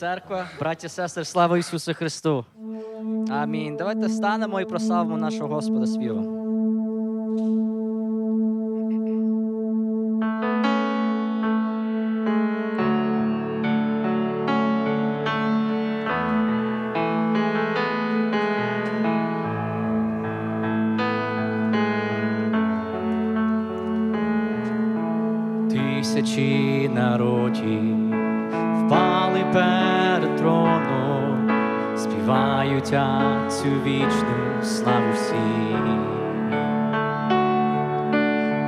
Церква, браті, сестри, слава Ісусу Христу. Амінь. Давайте встанемо і прославимо нашого Господа співом. Тисячі народів впали троном, співають цю вічну славу всі.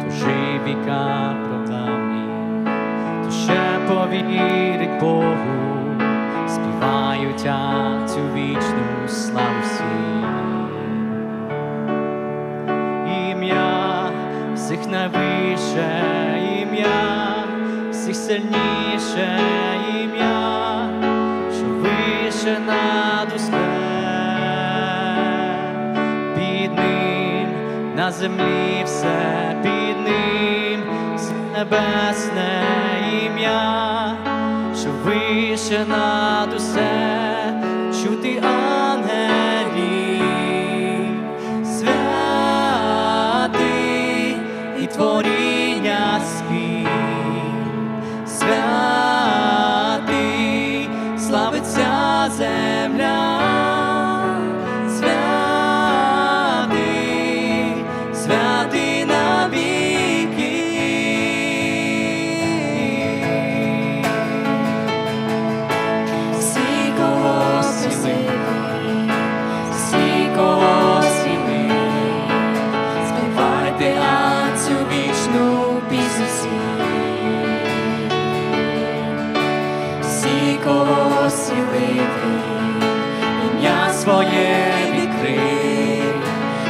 То жив віка правдами, то ще повірить Богу, співають цю вічну славу всі. Ім'я всіх найвище ім'я, всіх сильніше землі все, під ним все небесне ім'я, що вище над усе, чути ангелів, святий і творіння спів, святий, славиться земля, кого осілити, ім'я своє відкрий,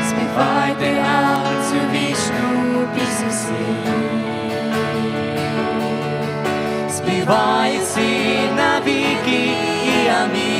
співайте нам цю вічну пісню всі, співай всі навіки і амінь.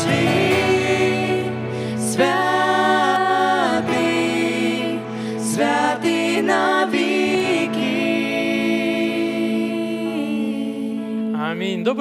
завжди, святий, святий навіки. Амінь.